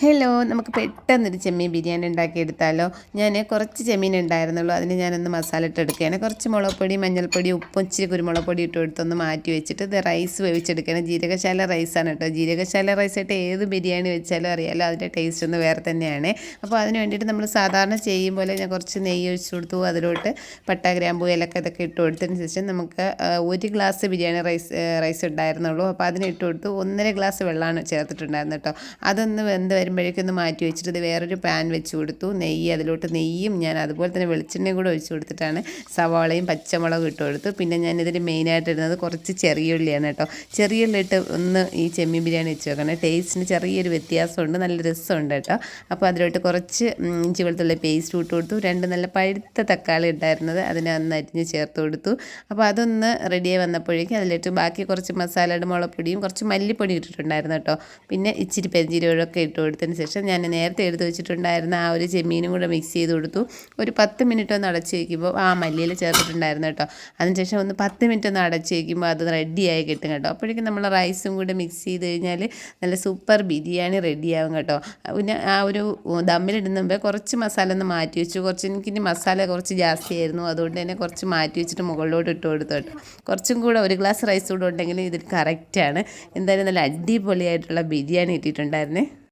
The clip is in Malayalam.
ഹലോ നമുക്ക് പെട്ടെന്നൊരു ചെമ്മീൻ ബിരിയാണി ഉണ്ടാക്കിയെടുത്താലോ? ഞാൻ കുറച്ച് ചെമ്മീൻ ഉണ്ടായിരുന്നുള്ളൂ. അതിന് ഞാനൊന്ന് മസാല ഇട്ട് എടുക്കുകയാണ്. കുറച്ച് മുളകുപൊടി മഞ്ഞൾപ്പൊടി ഉപ്പും ഇച്ചിരി കുരുമുളക് പൊടി ഇട്ട് കൊടുത്തൊന്ന് മാറ്റി വെച്ചിട്ട് ഇത് റൈസ് വേവിച്ചെടുക്കുകയാണ്. ജീരകശാല റൈസാണ് കേട്ടോ. ജീരകശാല റൈസായിട്ട് ഏത് ബിരിയാണി വെച്ചാലും അറിയാലോ അതിന്റെ ടേസ്റ്റ് ഒന്ന് വേറെ തന്നെയാണ്. അപ്പോൾ അതിന് വേണ്ടിയിട്ട് നമ്മൾ സാധാരണ ചെയ്യും പോലെ ഞാൻ കുറച്ച് നെയ്യ് ഒഴിച്ചു കൊടുത്തു. അതിലോട്ട് പട്ട ഗ്രാമ്പു ഇലക്ക ഇതൊക്കെ ഇട്ട് കൊടുത്തതിന് ശേഷം നമുക്ക് ഒരു ഗ്ലാസ് ബിരിയാണി റൈസ് റൈസ് ഉണ്ടായിരുന്നുള്ളൂ. അപ്പോൾ അതിന് ഇട്ട് കൊടുത്തു. ഒന്നര ഗ്ലാസ് വെള്ളമാണ് ചേർത്തിട്ടുണ്ടായിരുന്നത് കേട്ടോ. അതൊന്ന് വെന്ത് വരുമ്പോഴേക്കും ഒന്ന് മാറ്റി വെച്ചിട്ട് വേറൊരു പാൻ വെച്ച് കൊടുത്തു. നെയ്യ് അതിലോട്ട് നെയ്യും ഞാൻ അതുപോലെ തന്നെ വെളിച്ചെണ്ണയും കൂടെ ഒഴിച്ച് കൊടുത്തിട്ടാണ് സവാളയും പച്ചമുളകും ഇട്ട് കൊടുത്തു. പിന്നെ ഞാൻ ഇതിൽ മെയിനായിട്ട് ഇടുന്നത് കുറച്ച് ചെറിയ ഉള്ളിയാണ് കേട്ടോ. ചെറിയ ഉള്ളി ഇട്ട് ഒന്ന് ഈ ചെമ്മീൻ ബിരിയാണി വെച്ച് വെക്കണം. ടേസ്റ്റിന് ചെറിയൊരു വ്യത്യാസമുണ്ട് നല്ല രസമുണ്ട് കേട്ടോ. അപ്പോൾ അതിലോട്ട് കുറച്ച് ഇഞ്ചി വെളുത്തുള്ള പേസ്റ്റ് ഇട്ട് കൊടുത്തു. രണ്ട് നല്ല പഴുത്ത തക്കാളി ഉണ്ടായിരുന്നത് അതിനെ ഒന്ന് അരിഞ്ഞ് ചേർത്ത് കൊടുത്തു. അപ്പോൾ അതൊന്ന് റെഡിയായി വന്നപ്പോഴേക്കും അതിലിട്ട് ബാക്കി കുറച്ച് മസാലയുടെ മുളപ്പൊടിയും കുറച്ച് മല്ലിപ്പൊടി ഇട്ടിട്ടുണ്ടായിരുന്നു കേട്ടോ. പിന്നെ ഇച്ചിരി പെരിഞ്ചീരകമൊക്കെ ഇട്ട് കൊടുത്തു. കൊടുത്തതിന് ശേഷം ഞാൻ നേരത്തെ എടുത്ത് വെച്ചിട്ടുണ്ടായിരുന്ന ആ ഒരു ചെമ്മീനും കൂടെ മിക്സ് ചെയ്ത് കൊടുത്തു. ഒരു പത്ത് മിനിറ്റ് ഒന്ന് അടച്ച് വയ്ക്കുമ്പോൾ ആ മല്ലിയിൽ ചേർത്തിട്ടുണ്ടായിരുന്നു കേട്ടോ. അതിനുശേഷം ഒന്ന് പത്ത് മിനിറ്റ് ഒന്ന് അടച്ച് വയ്ക്കുമ്പോൾ അത് റെഡിയായി കിട്ടും കേട്ടോ. അപ്പോഴേക്കും നമ്മൾ റൈസും കൂടെ മിക്സ് ചെയ്ത് കഴിഞ്ഞാൽ നല്ല സൂപ്പർ ബിരിയാണി റെഡിയാവും കേട്ടോ. പിന്നെ ആ ഒരു ദമ്മിലിടുന്ന മുമ്പേ കുറച്ച് മസാല ഒന്ന് മാറ്റി വെച്ചു. കുറച്ച് എനിക്കിനി മസാല കുറച്ച് ജാസ്തിയായിരുന്നു അതുകൊണ്ട് തന്നെ കുറച്ച് മാറ്റി വെച്ചിട്ട് മുകളിലോട്ട് ഇട്ട് കൊടുത്തു കേട്ടോ. കുറച്ചും കൂടെ ഒരു ഗ്ലാസ് റൈസ് കൂടെ ഉണ്ടെങ്കിൽ ഇതിൽ കറക്റ്റാണ് എന്തായാലും നല്ല അടിപൊളിയായിട്ടുള്ള ബിരിയാണി ഇട്ടിട്ടുണ്ടായിരുന്നേ